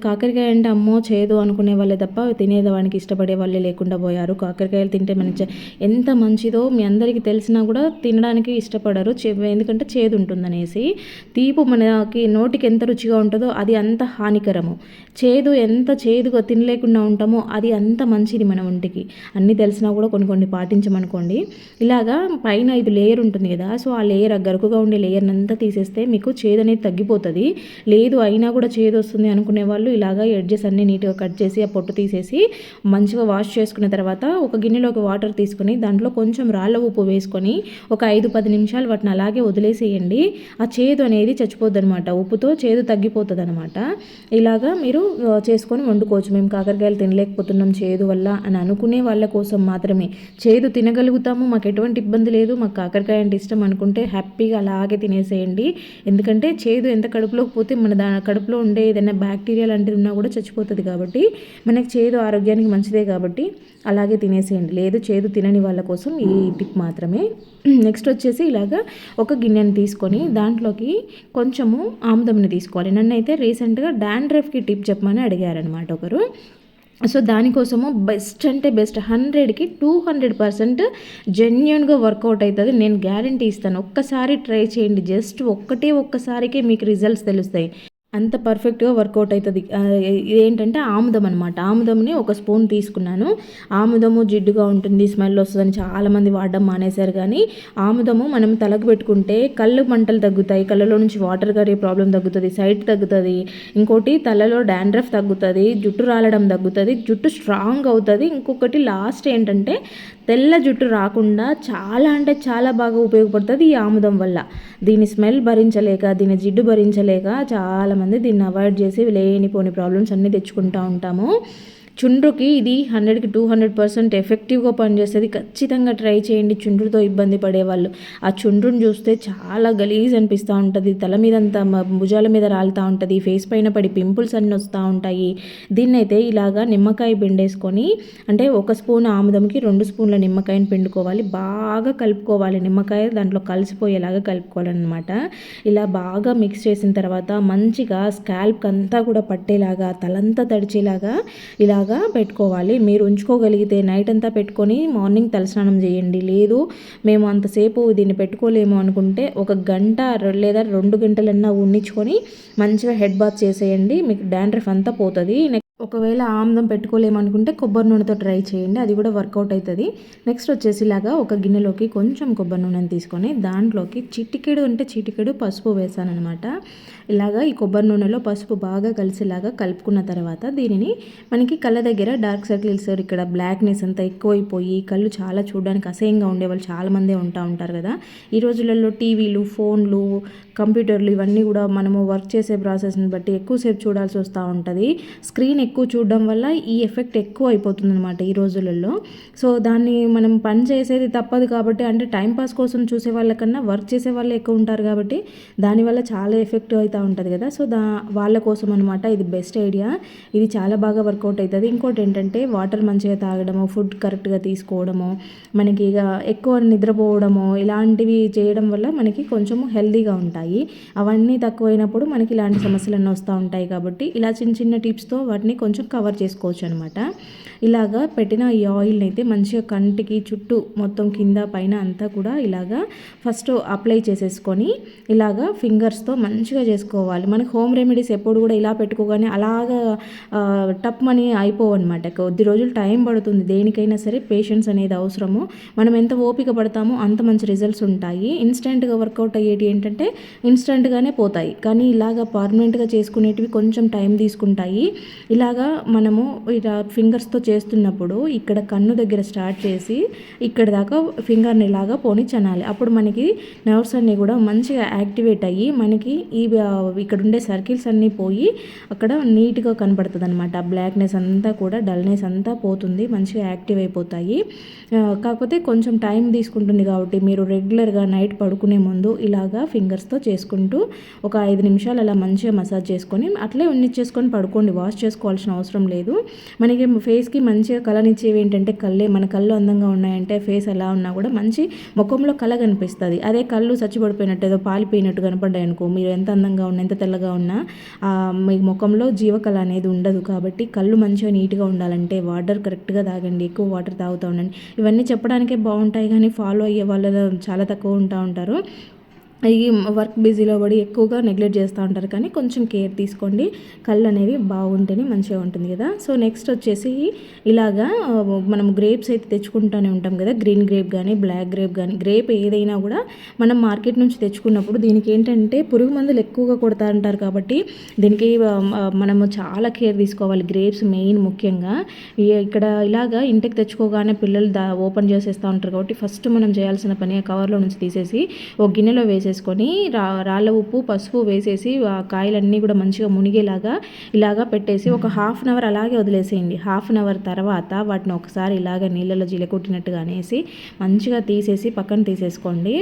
కాకరకాయ అంటే అమ్మో చేదు అనుకునే వాళ్ళే తప్ప తినేదానికి ఇష్టపడే వాళ్ళే లేకుండా పోయారు. కాకరకాయలు తింటే మంచి ఎంత మంచిదో మీ అందరికీ తెలిసినా కూడా తినడానికి ఇష్టపడరు. ఎందుకంటే చేదు ఉంటుందనేసి తీపు మనకి నోటికి ఎంత రుచిగా ఉంటుందో అది అంత హానికరము. చేదు ఎంత చేదుగా తినలేకుండా ఉంటామో అది అంత మంచిది మన ఒంటికి. అన్నీ తెలిసినా కూడా కొన్ని కొన్ని పాటించమని అనుకోండి. ఇలాగా పైన ఇది లేయర్ ఉంటుంది కదా సో ఆ లేయర్ ఆ గరుకుగా ఉండే లేయర్ని అంతా తీసేస్తే మీకు చేదు అనేది తగ్గిపోతుంది. లేదు అయినా కూడా చేదు వస్తుంది అనుకునే వాళ్ళు ఇలాగా ఎడ్జెస్ అన్ని నీట్గా కట్ చేసి ఆ పొట్టు తీసేసి మంచిగా వాష్ చేసుకున్న తర్వాత ఒక గిన్నెలోకి వాటర్ తీసుకొని దాంట్లో కొంచెం రాళ్ళ ఉప్పు వేసుకొని ఒక ఐదు పది నిమిషాలు వాటిని అలాగే వదిలేసేయండి. ఆ చేదు అనేది చచ్చిపోద్ది అనమాట ఉప్పుతో చేదు తగ్గిపోతుంది అనమాట ఇలాగా మీరు చేసుకొని వండుకోవచ్చు. మేము కాకరకాయలు తినలేకపోతున్నాం చేదు వల్ల అని అనుకునే వాళ్ళ కోసం మాత్రమే. చేదు తిన తినగలుగుతాము మాకు ఎటువంటి ఇబ్బంది లేదు మాకు కాకరకాయ అంటే ఇష్టం అనుకుంటే హ్యాపీగా అలాగే తినేసేయండి. ఎందుకంటే చేదు ఎంత కడుపులోకి పోతే మన దా కడుపులో ఉండే ఏదైనా బ్యాక్టీరియా లాంటిది ఉన్నా కూడా చచ్చిపోతుంది కాబట్టి మనకి చేదు ఆరోగ్యానికి మంచిదే కాబట్టి అలాగే తినేసేయండి. లేదు చేదు తినని వాళ్ళ కోసం ఈ టిప్ మాత్రమే. నెక్స్ట్ వచ్చేసి ఇలాగా ఒక గిన్నెని తీసుకొని దాంట్లోకి కొంచెము ఆముదంని తీసుకోవాలి. నన్ను అయితే రీసెంట్గా డాండ్రఫ్కి టిప్ చెప్పమని అడిగారనమాట ఒకరు. సో దానికోసము బెస్ట్ అంటే బెస్ట్. హండ్రెడ్కి టూ హండ్రెడ్ పర్సెంట్ జెన్యున్గా వర్కౌట్ అవుతుంది నేను గ్యారంటీ ఇస్తాను. ఒక్కసారి ట్రై చేయండి. జస్ట్ ఒక్కటే ఒక్కసారికే మీకు రిజల్ట్స్ తెలుస్తాయి. అంత పర్ఫెక్ట్గా వర్కౌట్ అవుతుంది ఏంటంటే ఆముదం అనమాట ఆముదంని ఒక స్పూన్ తీసుకున్నాను. ఆముదము జిడ్డుగా ఉంటుంది స్మెల్ వస్తుందని చాలామంది వాడడం మానేశారు కానీ ఆముదము మనం తలకు పెట్టుకుంటే కళ్ళు మంటలు తగ్గుతాయి కళ్ళలో నుంచి వాటర్ గారి ప్రాబ్లం తగ్గుతుంది సైట్ తగ్గుతుంది ఇంకోటి తలలో డాండ్రఫ్ తగ్గుతుంది జుట్టు రాలడం తగ్గుతుంది జుట్టు స్ట్రాంగ్ అవుతుంది. ఇంకొకటి లాస్ట్ ఏంటంటే తెల్ల జుట్టు రాకుండా చాలా అంటే చాలా బాగా ఉపయోగపడుతుంది ఈ ఆముదం వల్ల. దీని స్మెల్ భరించలేక దీని జిడ్డు భరించలేక చాలామంది దీన్ని అవాయిడ్ చేసి లేనిపోని ప్రాబ్లమ్స్ అన్నీ తెచ్చుకుంటూ ఉంటాము. చుండ్రుకి ఇది హండ్రెడ్కి టూ హండ్రెడ్ పర్సెంట్ ఎఫెక్టివ్గా పనిచేస్తుంది. ఖచ్చితంగా ట్రై చేయండి. చుండ్రుతో ఇబ్బంది పడేవాళ్ళు. ఆ చుండ్రుని చూస్తే చాలా గలీజ్ అనిపిస్తూ ఉంటుంది. తల మీద అంతా భుజాల మీద రాలుతూ ఉంటుంది. ఫేస్ పైన పడి పింపుల్స్ అన్నీ వస్తూ ఉంటాయి. దీన్నైతే ఇలాగా నిమ్మకాయ పిండేసుకొని అంటే ఒక స్పూన్ ఆముదంకి రెండు స్పూన్ల నిమ్మకాయని పిండుకోవాలి. బాగా కలుపుకోవాలి. నిమ్మకాయ దాంట్లో కలిసిపోయేలాగా కలుపుకోవాలన్నమాట. ఇలా బాగా మిక్స్ చేసిన తర్వాత మంచిగా స్కాల్ప్ అంతా కూడా పట్టేలాగా తలంతా తడిచేలాగా ఇలా లాగా పెట్టుకోవాలి. మీరు ఉంచుకోగలిగితే నైట్ అంతా పెట్టుకొని మార్నింగ్ తలస్నానం చేయండి. లేదు మేము అంతసేపు దీన్ని పెట్టుకోలేము అనుకుంటే ఒక గంట లేదా రెండు గంటలన్నా ఉండించుకొని మంచిగా హెడ్ బాత్ చేసేయండి. మీకు డాండ్రఫ్ అంతా పోతుంది. ఒకవేళ ఆమ్దం పెట్టుకోలేమనుకుంటే కొబ్బరి నూనెతో ట్రై చేయండి. అది కూడా వర్కౌట్ అవుతుంది నెక్స్ట్ వచ్చేసి ఇలాగా ఒక గిన్నెలోకి కొంచెం కొబ్బరి నూనెని తీసుకొని దాంట్లోకి చిటికెడు అంటే చిటికెడు పసుపు వేసాను అనమాట ఇలాగా ఈ కొబ్బరి నూనెలో పసుపు బాగా కలిసేలాగా కలుపుకున్న తర్వాత దీనిని మనకి కళ్ళ దగ్గర డార్క్ సర్కిల్స్ ఇక్కడ బ్లాక్నెస్ అంతా ఎక్కువైపోయి కళ్ళు చాలా చూడడానికి అసహ్యంగా ఉండేవాళ్ళు చాలామందే ఉంటా ఉంటారు కదా. ఈ రోజులలో టీవీలు ఫోన్లు కంప్యూటర్లు ఇవన్నీ కూడా మనము వర్క్ చేసే ప్రాసెస్ని బట్టి ఎక్కువసేపు చూడాల్సి వస్తూ ఉంటుంది. స్క్రీన్ ఎక్కువ చూడడం వల్ల ఈ ఎఫెక్ట్ ఎక్కువ అయిపోతుంది అనమాట ఈ రోజులలో. సో దాన్ని మనం పని చేసేది తప్పదు కాబట్టి అంటే టైంపాస్ కోసం చూసే వాళ్ళకన్నా వర్క్ చేసే వాళ్ళు ఎక్కువ ఉంటారు కాబట్టి దానివల్ల చాలా ఎఫెక్ట్ అవుతూ ఉంటుంది కదా. సో దా వాళ్ళ కోసం అనమాట ఇది బెస్ట్ ఐడియా ఇది చాలా బాగా వర్కౌట్ అవుతుంది ఇంకోటి ఏంటంటే వాటర్ మంచిగా తాగడము ఫుడ్ కరెక్ట్గా తీసుకోవడము మనకి ఇక ఎక్కువ నిద్రపోవడము ఇలాంటివి చేయడం వల్ల మనకి కొంచెము హెల్దీగా ఉంటాయి. అవన్నీ తక్కువైనప్పుడు మనకి ఇలాంటి సమస్యలన్నీ వస్తూ ఉంటాయి కాబట్టి ఇలా చిన్న చిన్న టిప్స్తో వాటిని కొంచెం కవర్ చేసుకోవచ్చు అనమాట ఇలాగా పెట్టిన ఈ ఆయిల్ని అయితే మంచిగా కంటికి చుట్టూ మొత్తం కింద పైన అంతా కూడా ఇలాగా ఫస్ట్ అప్లై చేసేసుకొని ఇలాగా ఫింగర్స్తో మంచిగా చేసుకోవాలి. మనకి హోమ్ రెమెడీస్ ఎప్పుడు కూడా ఇలా పెట్టుకోగానే అలాగా టప్ మనీ అయిపోవన్నమాట కొద్ది రోజులు టైం పడుతుంది. దేనికైనా సరే పేషెన్స్ అనేది అవసరము. మనం ఎంత ఓపిక పడతామో అంత మంచి రిజల్ట్స్ ఉంటాయి. ఇన్స్టెంట్గా వర్కౌట్ అయ్యేటి ఏంటంటే ఇన్స్టెంట్గానే పోతాయి. కానీ ఇలాగా పర్మనెంట్గా చేసుకునేటివి కొంచెం టైం తీసుకుంటాయి. ఇలాగా మనము ఇలా ఫింగర్స్తో చేస్తున్నప్పుడు ఇక్కడ కన్ను దగ్గర స్టార్ట్ చేసి ఇక్కడ దాకా ఫింగర్ని ఇలాగా పోనిచ్చనాలి అప్పుడు మనకి నర్వ్స్ అన్నీ కూడా మంచిగా యాక్టివేట్ అయ్యి మనకి ఈ ఇక్కడ ఉండే సర్కిల్స్ అన్నీ పోయి అక్కడ నీట్గా కనబడుతుంది అనమాట బ్లాక్నెస్ అంతా కూడా డల్నెస్ అంతా పోతుంది. మంచిగా యాక్టివ్ అయిపోతాయి. కాకపోతే కొంచెం టైం తీసుకుంటుంది కాబట్టి మీరు రెగ్యులర్గా నైట్ పడుకునే ముందు ఇలాగా ఫింగర్స్తో చేసుకుంటూ ఒక ఐదు నిమిషాలు అలా మంచిగా మసాజ్ చేసుకొని అట్లే ఉన్నిచ్చేసుకొని పడుకోండి. వాష్ చేసుకోవాల్సిన అవసరం లేదు. మనకి ఫేస్కి మంచిగా కలనిచ్చేవి ఏంటంటే కళ్ళే. మన కళ్ళు అందంగా ఉన్నాయంటే ఫేస్ ఎలా ఉన్నా కూడా మంచి ముఖంలో కళ కనిపిస్తుంది. అదే కళ్ళు చచ్చిపడిపోయినట్టు ఏదో పాలిపోయినట్టు కనపడ్డాయి అనుకో మీరు ఎంత అందంగా ఉన్నా ఎంత తెల్లగా ఉన్నా మీ ముఖంలో జీవకళ అనేది ఉండదు. కాబట్టి కళ్ళు మంచిగా నీట్గా ఉండాలంటే వాటర్ కరెక్ట్గా తాగండి. ఎక్కువ వాటర్ తాగుతూ ఉండండి. ఇవన్నీ చెప్పడానికే బాగుంటాయి కానీ ఫాలో అయ్యే వాళ్ళు చాలా తక్కువ ఉంటా ఉంటారు. ఈ వర్క్ బిజీలో పడి ఎక్కువగా నెగ్లెక్ట్ చేస్తూ ఉంటారు. కానీ కొంచెం కేర్ తీసుకోండి. కళ్ళు అనేవి బాగుంటేనే మంచిగా ఉంటుంది కదా. సో నెక్స్ట్ వచ్చేసి ఇలాగా మనం గ్రేప్స్ అయితే తెచ్చుకుంటూనే ఉంటాం కదా. గ్రీన్ గ్రేప్ కానీ బ్లాక్ గ్రేప్ కానీ గ్రేప్ ఏదైనా కూడా మనం మార్కెట్ నుంచి తెచ్చుకున్నప్పుడు దీనికి ఏంటంటే పురుగు మందులు ఎక్కువగా కొడతా ఉంటారు కాబట్టి దీనికి మనము చాలా కేర్ తీసుకోవాలి. గ్రేప్స్ మెయిన్ ముఖ్యంగా. ఇక్కడ ఇలాగా ఇంటికి తెచ్చుకోగానే పిల్లలు దా ఓపెన్ చేసేస్తూ ఉంటారు కాబట్టి ఫస్ట్ మనం చేయాల్సిన పని ఆ కవర్లో నుంచి తీసేసి ఒక గిన్నెలో వేసి వేసేసుకొని రా రాళ్ళ ఉప్పు పసుపు వేసేసి ఆ కాయలన్నీ కూడా మంచిగా మునిగేలాగా ఇలాగా పెట్టేసి ఒక హాఫ్ అన్ అవర్ అలాగే వదిలేసేయండి. హాఫ్ అన్ అవర్ తర్వాత వాటిని ఒకసారి ఇలాగ నీళ్ళలో జీలకొట్టినట్టుగా అనేసి మంచిగా తీసేసి పక్కన తీసేసుకోండి.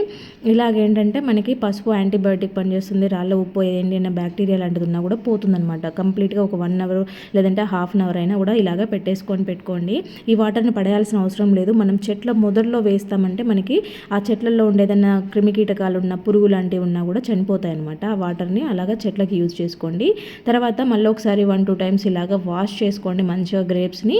ఇలాగేంటంటే మనకి పసుపు యాంటీబయాటిక్ పనిచేస్తుంది. రాళ్ళ ఉప్పు ఏదైనా బ్యాక్టీరియా లాంటిది ఉన్నా కూడా పోతుందన్నమాట. కంప్లీట్గా ఒక వన్ అవర్ లేదంటే హాఫ్ అన్ అవర్ అయినా కూడా ఇలాగ పెట్టేసుకొని పెట్టుకోండి. ఈ వాటర్ని పడేయాల్సిన అవసరం లేదు. మనం చెట్ల మొదల్లో వేస్తామంటే మనకి ఆ చెట్లలో ఉండేదన్న క్రిమికీటకాలు ఉన్న పురుగు లాంటివి ఉన్నా కూడా చనిపోతాయి అనమాట ఆ వాటర్ని అలాగా చెట్లకి యూజ్ చేసుకోండి. తర్వాత మళ్ళీ ఒకసారి వన్ టూ టైమ్స్ ఇలాగా వాష్ చేసుకోండి మంచిగా గ్రేప్స్ని.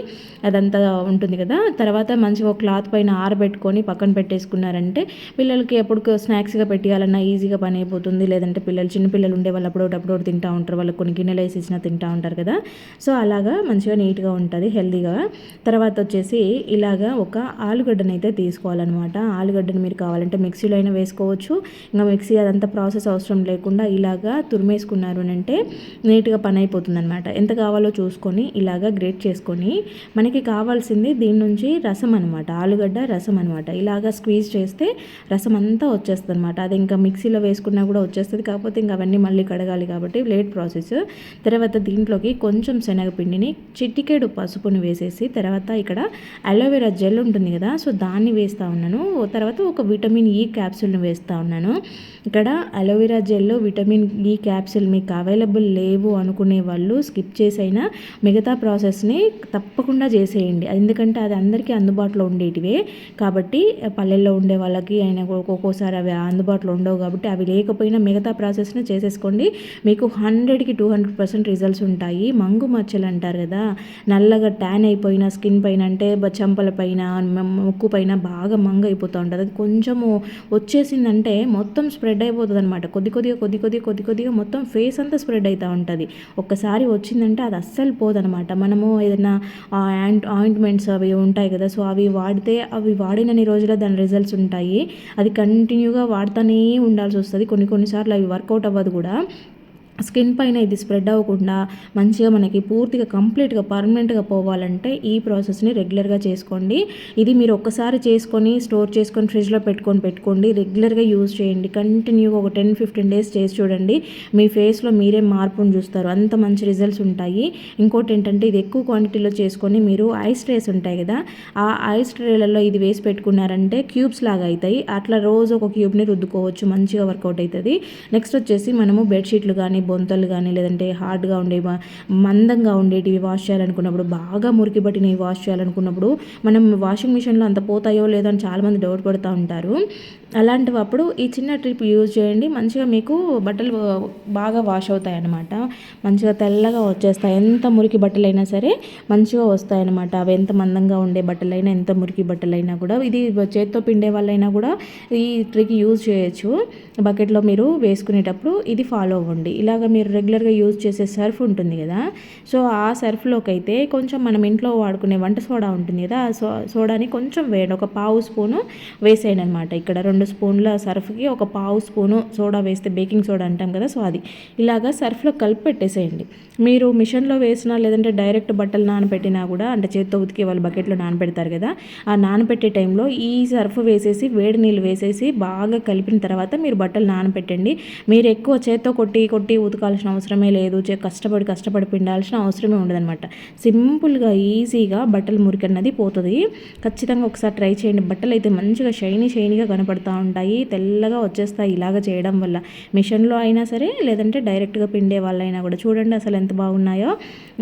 అదంతా ఉంటుంది కదా. తర్వాత మంచిగా ఒక క్లాత్ పైన ఆరబెట్టుకొని పక్కన పెట్టేసుకున్నారంటే పిల్లలకి ఎప్పుడు స్నాక్స్గా పెట్టాలన్నా ఈజీగా పని అయిపోతుంది. లేదంటే పిల్లలు చిన్నపిల్లలు ఉండే వాళ్ళు అప్పుడప్పుడు తింటూ ఉంటారు. వాళ్ళకి కొన్ని గిన్నెలు వేసేసినా తింటూ ఉంటారు కదా. సో అలాగా మంచిగా నీట్గా ఉంటుంది హెల్దీగా తర్వాత వచ్చేసి ఇలాగా ఒక ఆలుగడ్డనైతే అయితే తీసుకోవాలన్నమాట. ఆలుగడ్డను మీరు కావాలంటే మిక్సీలో అయినా వేసుకోవచ్చు. ఇంకా మిక్సీ అదంతా ప్రాసెస్ అవసరం లేకుండా ఇలాగా తురిమేసుకున్నారు అని అంటే నీట్గా పని అయిపోతుంది అనమాట ఎంత కావాలో చూసుకొని ఇలాగా గ్రేట్ చేసుకొని మనకి కావాల్సింది దీని నుంచి రసం అనమాట ఆలుగడ్డ రసం అనమాట ఇలాగా స్క్వీజ్ చేస్తే రసం అంతా వచ్చేస్తుంది అనమాట అది ఇంకా మిక్సీలో వేసుకున్నా కూడా వచ్చేస్తుంది. కాకపోతే ఇంకా అవన్నీ మళ్ళీ కడగాలి కాబట్టి లేట్ ప్రాసెస్. తర్వాత దీంట్లోకి కొంచెం శనగపిండిని చిట్టికేడు పసుపుని వేసేసి తర్వాత ఇక్కడ అలోవెరా జెల్ ఉంటుంది కదా సో దాన్ని వేస్తూ ఉన్నాను. తర్వాత ఒక విటమిన్ ఈ క్యాప్సూల్ని వేస్తూ ఉన్నాను. ఇక్కడ అలోవెరా జెల్లో విటమిన్ ఈ క్యాప్సిల్ మీకు అవైలబుల్ లేవు అనుకునే వాళ్ళు స్కిప్ చేసైనా మిగతా ప్రాసెస్ని తప్పకుండా చేసేయండి. ఎందుకంటే అది అందరికీ అందుబాటులో ఉండేటివే. కాబట్టి పల్లెల్లో ఉండే వాళ్ళకి అయినా ఒక్కొక్కసారి అవి అందుబాటులో ఉండవు కాబట్టి అవి లేకపోయినా మిగతా ప్రాసెస్ని చేసేసుకోండి. మీకు హండ్రెడ్కి టూ హండ్రెడ్ పర్సెంట్ రిజల్ట్స్ ఉంటాయి. మంగు మచ్చలు అంటారు కదా నల్లగా ట్యాన్ అయిపోయిన స్కిన్ పైన అంటే చెంపల పైన ముక్కు పైన బాగా మంగు అయిపోతూ ఉంటుంది. అది కొంచెము వచ్చేసిందంటే మొత్తం మొత్తం స్ప్రెడ్ అయిపోతుంది అనమాట కొద్ది కొద్దిగా కొద్ది కొద్దిగా కొద్ది కొద్దిగా మొత్తం ఫేస్ అంతా స్ప్రెడ్ అవుతూ ఉంటుంది. ఒక్కసారి వచ్చిందంటే అది అస్సలు పోదనమాట మనము ఏదైనా ఆయింట్మెంట్స్ అవి ఉంటాయి కదా సో అవి వాడితే అవి వాడినన్ని రోజుల్లో దాని రిజల్ట్స్ ఉంటాయి. అది కంటిన్యూగా వాడుతూనే ఉండాల్సి వస్తుంది. కొన్ని కొన్నిసార్లు అవి వర్కౌట్ అవ్వదు కూడా. స్కిన్ పైన ఇది స్ప్రెడ్ అవ్వకుండా మంచిగా మనకి పూర్తిగా కంప్లీట్గా పర్మనెంట్గా పోవాలంటే ఈ ప్రాసెస్ని రెగ్యులర్గా చేసుకోండి. ఇది మీరు ఒక్కసారి చేసుకొని స్టోర్ చేసుకొని ఫ్రిడ్జ్లో పెట్టుకొని పెట్టుకోండి. రెగ్యులర్గా యూజ్ చేయండి. కంటిన్యూగా ఒక టెన్ ఫిఫ్టీన్ డేస్ చేసి చూడండి. మీ ఫేస్లో మీరే మార్పును చూస్తారు. అంత మంచి రిజల్ట్స్ ఉంటాయి. ఇంకోటి ఏంటంటే ఇది ఎక్కువ క్వాంటిటీలో చేసుకొని మీరు ఐస్ ట్రేస్ ఉంటాయి కదా ఆ ఐస్ ట్రేలలో ఇది వేసి పెట్టుకున్నారంటే క్యూబ్స్ లాగా అవుతాయి. అట్లా రోజు ఒక క్యూబ్ని రుద్దుకోవచ్చు. మంచిగా వర్కౌట్ అవుతుంది. నెక్స్ట్ వచ్చేసి మనము బెడ్షీట్లు కానీ బొంతలు కానీ లేదంటే హార్డ్గా ఉండే మందంగా ఉండేటివి వాష్ చేయాలనుకున్నప్పుడు బాగా మురికి పట్టినవి వాష్ చేయాలనుకున్నప్పుడు మనం వాషింగ్ మిషన్లో అంత పోతాయో లేదో అని చాలామంది డౌట్ పడుతూ ఉంటారు. అలాంటివప్పుడు ఈ చిన్న ట్రిప్ యూజ్ చేయండి. మంచిగా మీకు బట్టలు బాగా వాష్ అవుతాయి అన్నమాట మంచిగా తెల్లగా వచ్చేస్తాయి. ఎంత మురికి బట్టలైనా సరే మంచిగా వస్తాయి అన్నమాట అవి ఎంత మందంగా ఉండే బట్టలైనా ఎంత మురికి బట్టలైనా కూడా. ఇది చేత్తో పిండే వాళ్ళైనా కూడా ఈ ట్రిక్ యూజ్ చేయొచ్చు. బకెట్లో మీరు వేసుకునేటప్పుడు ఇది ఫాలో అవ్వండి. ఇలాగ మీరు రెగ్యులర్గా యూజ్ చేసే సర్ఫ్ ఉంటుంది కదా. సో ఆ సర్ఫ్లోకి అయితే కొంచెం మనం ఇంట్లో వాడుకునే వంట సోడా ఉంటుంది కదా. ఆ సో సోడాని కొంచెం వేయండి. ఒక పావు స్పూను వేసేయండి అనమాట ఇక్కడ రెండు రెండు స్పూన్ల సర్ఫ్కి ఒక పావు స్పూను సోడా వేస్తే బేకింగ్ సోడా అంటాం కదా సో అది. ఇలాగా సర్ఫ్లో కలిపి పెట్టేసేయండి మీరు మిషన్లో వేసినా లేదంటే డైరెక్ట్ బట్టలు నానబెట్టినా కూడా అంటే చేత్తో ఉతికి వాళ్ళు బకెట్లో నానబెడతారు కదా ఆ నానబెట్టే టైంలో ఈ సర్ఫ్ వేసేసి వేడి నీళ్ళు వేసేసి బాగా కలిపిన తర్వాత మీరు బట్టలు నానబెట్టండి. మీరు ఎక్కువ చేత్తో కొట్టి కొట్టి ఉతకాల్సిన అవసరమే లేదు. కష్టపడి కష్టపడి పిండాల్సిన అవసరమే ఉండదన్నమాట. సింపుల్గా ఈజీగా బట్టలు మురికన్నది పోతుంది. ఖచ్చితంగా ఒకసారి ట్రై చేయండి. బట్టలు అయితే మంచిగా షైనీ షైనీగా కనపడుతూ ఉంటాయి. తెల్లగా వచ్చేస్తాయి ఇలాగ చేయడం వల్ల. మిషన్లో అయినా సరే లేదంటే డైరెక్ట్గా పిండే వాళ్ళైనా కూడా. చూడండి అసలు ఎంత బాగున్నాయో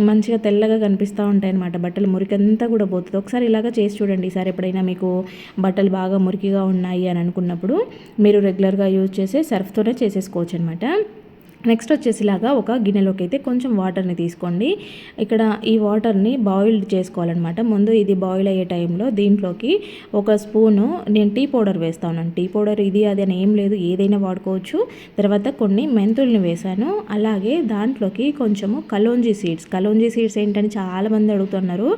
మంచిగా తెల్లగా కనిపిస్తూ ఉంటాయి అనమాట బట్టలు మురికంతా కూడా పోతుంది. ఒకసారి ఇలాగ చేసి చూడండి. ఈసారి ఎప్పుడైనా మీకు బట్టలు బాగా మురికిగా ఉన్నాయి అని అనుకున్నప్పుడు మీరు రెగ్యులర్గా యూజ్ చేసే సర్ఫ్తోనే చేసేసుకోవచ్చు అనమాట నెక్స్ట్ వచ్చేసిలాగా ఒక గిన్నెలోకి అయితే కొంచెం వాటర్ని తీసుకోండి. ఇక్కడ ఈ వాటర్ని బాయిల్డ్ చేసుకోవాలన్నమాట. ముందు ఇది బాయిల్ అయ్యే టైంలో దీంట్లోకి ఒక స్పూను నేను టీ పౌడర్ వేస్తాను. టీ పౌడర్ ఇది అది అని ఏం లేదు ఏదైనా వాడుకోవచ్చు. తర్వాత కొన్ని మెంతుల్ని వేసాను అలాగే దాంట్లోకి కొంచెము కలోంజీ సీడ్స్. కలోంజీ సీడ్స్ ఏంటని చాలామంది అడుగుతున్నారు.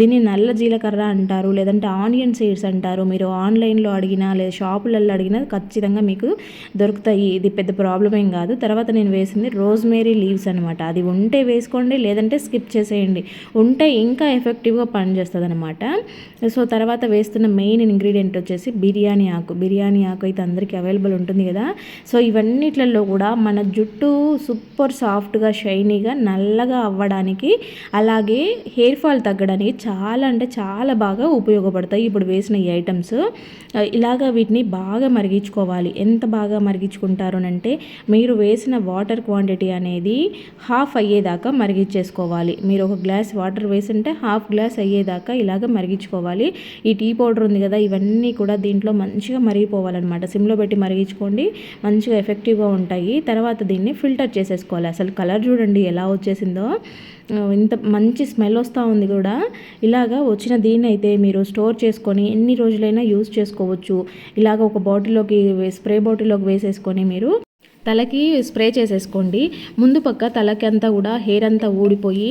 దీన్ని నల్ల జీలకర్ర అంటారు లేదంటే ఆనియన్ సీడ్స్ అంటారు. మీరు ఆన్లైన్లో అడిగినా లేదా షాపులలో అడిగినా ఖచ్చితంగా మీకు దొరుకుతాయి. ఇది పెద్ద ప్రాబ్లం ఏం కాదు. తర్వాత నేను వేసింది రోజ్మేరీ లీవ్స్ అనమాట అది ఉంటే వేసుకోండి లేదంటే స్కిప్ చేసేయండి. ఉంటే ఇంకా ఎఫెక్టివ్గా పనిచేస్తుంది అనమాట సో తర్వాత వేస్తున్న మెయిన్ ఇంగ్రీడియంట్ వచ్చేసి బిర్యానీ ఆకు. బిర్యానీ ఆకు అయితే అందరికీ అవైలబుల్ ఉంటుంది కదా. సో ఇవన్నిట్లలో కూడా మన జుట్టు సూపర్ సాఫ్ట్గా షైనీగా నల్లగా అవ్వడానికి అలాగే హెయిర్ ఫాల్ తగ్గడానికి చాలా అంటే చాలా బాగా ఉపయోగపడతాయి ఇప్పుడు వేసిన ఈ ఐటమ్స్. ఇలాగ వీటిని బాగా మరిగించుకోవాలి. ఎంత బాగా మరిగించుకుంటారు అంటే మీరు వేసిన వాటర్ వాటర్ క్వాంటిటీ అనేది హాఫ్ అయ్యేదాకా మరిగించేసుకోవాలి. మీరు ఒక గ్లాస్ వాటర్ వేసుంటే హాఫ్ గ్లాస్ అయ్యేదాకా ఇలాగ మరిగించుకోవాలి. ఈ టీ పౌడర్ ఉంది కదా ఇవన్నీ కూడా దీంట్లో మంచిగా మరిగిపోవాలన్నమాట. సిమ్లో పెట్టి మరిగించుకోండి మంచిగా ఎఫెక్టివ్గా ఉంటాయి. తర్వాత దీన్ని ఫిల్టర్ చేసేసుకోవాలి. అసలు కలర్ చూడండి ఎలా వచ్చేసిందో. ఇంత మంచి స్మెల్ వస్తూ ఉంది కూడా. ఇలాగా వచ్చిన దీన్ని అయితే మీరు స్టోర్ చేసుకొని ఎన్ని రోజులైనా యూస్ చేసుకోవచ్చు. ఇలాగ ఒక బాటిల్లోకి స్ప్రే బాటిల్లోకి వేసేసుకొని మీరు తలకి స్ప్రే చేసేసుకోండి. ముందు పక్క తలకి అంతా కూడా హెయిర్ అంతా ఊడిపోయి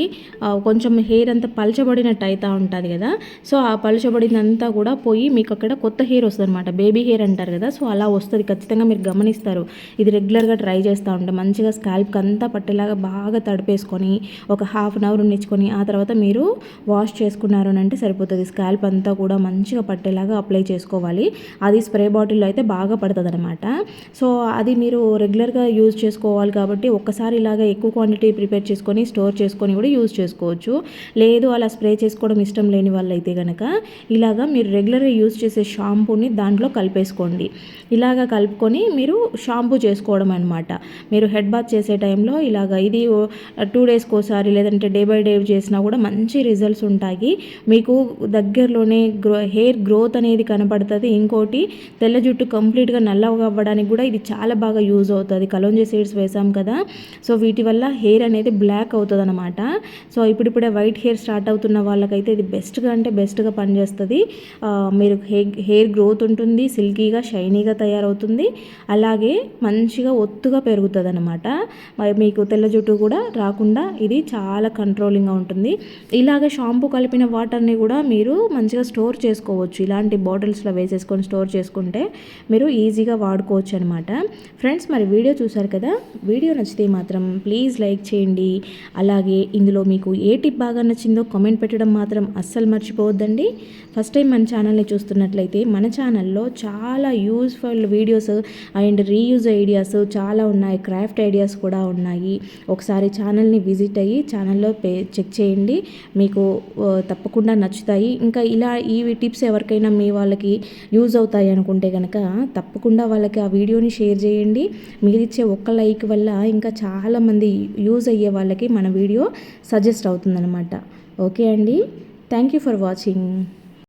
కొంచెం హెయిర్ అంతా పలచబడినట్టు అవుతూ ఉంటుంది కదా. సో ఆ పలచబడినంతా కూడా పోయి మీకు అక్కడ కొత్త హెయిర్ వస్తుంది అనమాట బేబీ హెయిర్ అంటారు కదా. సో అలా వస్తుంది. ఖచ్చితంగా మీరు గమనిస్తారు. ఇది రెగ్యులర్గా ట్రై చేస్తూ ఉంటే మంచిగా స్కాల్ప్కి అంతా పట్టేలాగా బాగా తడిపేసుకొని ఒక హాఫ్ అన్ అవర్ ఉండించుకొని ఆ తర్వాత మీరు వాష్ చేసుకున్నారు అని అంటే సరిపోతుంది. స్కాల్ప్ అంతా కూడా మంచిగా పట్టేలాగా అప్లై చేసుకోవాలి. అది స్ప్రే బాటిల్లో అయితే బాగా పడుతుంది అనమాట సో అది మీరు రెగ్యులర్ రెగ్యులర్గా యూజ్ చేసుకోవాలి కాబట్టి ఒక్కసారి ఇలాగా ఎక్కువ క్వాంటిటీ ప్రిపేర్ చేసుకొని స్టోర్ చేసుకొని కూడా యూజ్ చేసుకోవచ్చు. లేదు అలా స్ప్రే చేసుకోవడం ఇష్టం లేని వాళ్ళు అయితే కనుక ఇలాగా మీరు రెగ్యులర్గా యూజ్ చేసే షాంపూని దాంట్లో కలిపేసుకోండి. ఇలాగ కలుపుకొని మీరు షాంపూ చేసుకోవడం అనమాట మీరు హెడ్ బాత్ చేసే టైంలో ఇలాగ ఇది టూ డేస్కి ఒకసారి లేదంటే డే బై డే చేసినా కూడా మంచి రిజల్ట్స్ ఉంటాయి. మీకు దగ్గరలోనే గ్రో హెయిర్ గ్రోత్ అనేది కనపడుతుంది. ఇంకోటి తెల్ల జుట్టు కంప్లీట్గా నల్లగా అవ్వడానికి కూడా ఇది చాలా బాగా యూజ్ అవుతుంది. అవుతుంది. కలోంజీ సీడ్స్ వేసాం కదా. సో వీటి వల్ల హెయిర్ అనేది బ్లాక్ అవుతుంది అనమాట సో ఇప్పుడిప్పుడే వైట్ హెయిర్ స్టార్ట్ అవుతున్న వాళ్ళకైతే ఇది బెస్ట్గా అంటే బెస్ట్గా పనిచేస్తుంది. మీరు హెయిర్ హెయిర్ గ్రోత్ ఉంటుంది సిల్కీగా షైనీగా తయారవుతుంది. అలాగే మంచిగా ఒత్తుగా పెరుగుతుంది అనమాట మీకు తెల్ల జుట్టు కూడా రాకుండా ఇది చాలా కంట్రోలింగ్గా ఉంటుంది. ఇలాగ షాంపూ కలిపిన వాటర్ని కూడా మీరు మంచిగా స్టోర్ చేసుకోవచ్చు. ఇలాంటి బాటిల్స్లో వేసేసుకొని స్టోర్ చేసుకుంటే మీరు ఈజీగా వాడుకోవచ్చు అనమాట ఫ్రెండ్స్ మరి వీడియో చూసారు కదా వీడియో నచ్చితే మాత్రం ప్లీజ్ లైక్ చేయండి. అలాగే ఇందులో మీకు ఏ టిప్ బాగా నచ్చిందో కామెంట్ పెట్టడం మాత్రం అస్సలు మర్చిపోవద్దండి. ఫస్ట్ టైం మన ఛానల్ని చూస్తున్నట్లయితే మన ఛానల్లో చాలా useful videos and reuse ideas చాలా ఉన్నాయి క్రాఫ్ట్ ఐడియాస్ కూడా ఉన్నాయి. ఒకసారి ఛానల్ని విజిట్ అయ్యి ఛానల్లో పే చెక్ చేయండి. మీకు తప్పకుండా నచ్చుతాయి. ఇంకా ఇలా ఈ టిప్స్ ఎవరికైనా మీ వాళ్ళకి యూజ్ అవుతాయి అనుకుంటే కనుక తప్పకుండా వాళ్ళకి ఆ వీడియోని షేర్ చేయండి. మీ మీరిచ్చే ఒక్క లైక్ వల్ల ఇంకా చాలామంది యూజ్ అయ్యే వాళ్ళకి మన వీడియో సజెస్ట్ అవుతుందన్నమాట. ఓకే అండి. Thank you for watching.